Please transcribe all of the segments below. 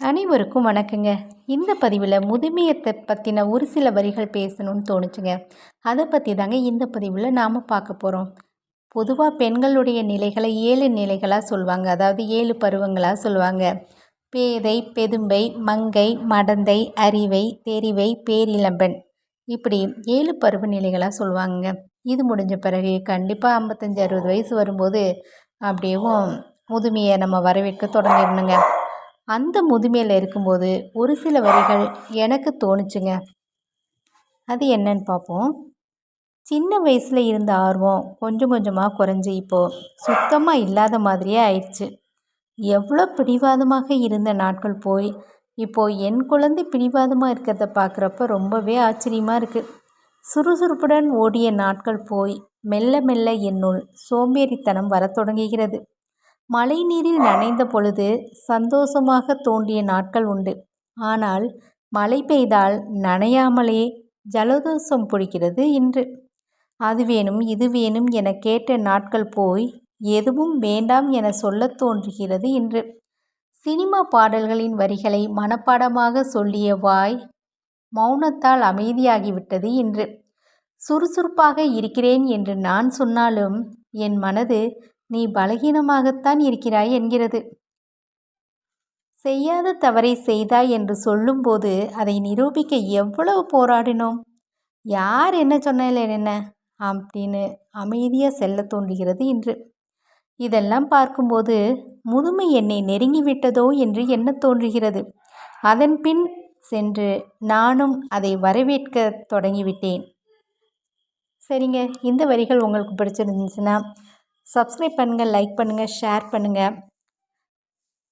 அனைவருக்கும் வணக்கங்க. இந்த பதிவில் முதுமையத்தை பற்றின ஒரு சில வரிகள் பேசணும்னு தோணுச்சுங்க. அதை பற்றி தாங்க இந்த பதிவில் நாம் பார்க்க போகிறோம் பொதுவாக பெண்களுடைய நிலைகளை ஏழு நிலைகளாக சொல்லுவாங்க அதாவது ஏழு பருவங்களாக சொல்லுவாங்க பேதை பெதும்பை மங்கை மடந்தை அறிவை தெரிவை பேரிளம்பன் இப்படி ஏழு பருவ நிலைகளாக சொல்லுவாங்க இது முடிஞ்ச பிறகு கண்டிப்பாக ஐம்பத்தஞ்சு அறுபது வயசு வரும்போது அப்படியேவும் முதுமையை நம்ம வரவேற்க தொடங்கிடணுங்க. அந்த முதுமையில் இருக்கும்போது ஒரு சில வரிகள் எனக்கு தோணுச்சுங்க. அது என்னன்னு பார்ப்போம் சின்ன வயசில் இருந்த ஆர்வம் கொஞ்சம் கொஞ்சமாக குறைஞ்சி இப்போது சுத்தமாக இல்லாத மாதிரியே ஆயிடுச்சு. எவ்வளோ பிடிவாதமாக இருந்த நாட்கள் போய் இப்போது என் குழந்தை பிடிவாதமாக இருக்கிறத பார்க்குறப்ப ரொம்பவே ஆச்சரியமாக இருக்குது சுறுசுறுப்புடன் ஓடிய நாட்கள் போய் மெல்ல மெல்ல என்னுள் சோம்பேறித்தனம் வரத் தொடங்குகிறது. மழை நீரில் நனைந்த பொழுது சந்தோஷமாக தோன்றிய நாட்கள் உண்டு. ஆனால் மழை பெய்தால் நனையாமலே ஜலதோஷம் பிடிக்கிறது இன்று. அது வேணும் இது வேணும் என கேட்ட நாட்கள் போய் எதுவும் வேண்டாம் என சொல்லத் தோன்றுகிறது இன்று. சினிமா பாடல்களின் வரிகளை மனப்பாடமாக சொல்லிய வாய் மௌனத்தால் அமைதியாகிவிட்டது இன்று. சுறுசுறுப்பாக இருக்கிறேன் என்று நான் சொன்னாலும் என் மனது நீ பலகீனமாகத்தான் இருக்கிறாய் என்கிறது. செய்யாத தவறை செய்தாய் என்று சொல்லும்போது அதை நிரூபிக்க எவ்வளவு போராடினோம்? யார் என்ன சொன்னாலே என்ன? அப்படின்னு அமைதியாக செல்ல தோன்றுகிறது இன்று. இதெல்லாம் பார்க்கும்போது முதுமை என்னை நெருங்கிவிட்டதோ என்று எண்ண தோன்றுகிறது. அதன் பின் சென்று நானும் அதை வரவேற்க தொடங்கிவிட்டேன் சரிங்க இந்த வரிகள் உங்களுக்கு பிடிச்சிருந்துச்சுன்னா சப்ஸ்கிரைப் பண்ணுங்கள் லைக் பண்ணுங்கள் ஷேர் பண்ணுங்கள்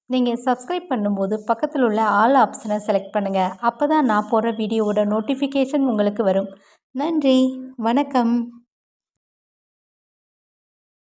நீங்கள் சப்ஸ்கிரைப் பண்ணும்போது பக்கத்தில் உள்ள ஆல் ஆப்ஷனை செலக்ட் பண்ணுங்கள் அப்போ தான் நான் போடுற வீடியோவோட நோட்டிஃபிகேஷன் உங்களுக்கு வரும். நன்றி வணக்கம்.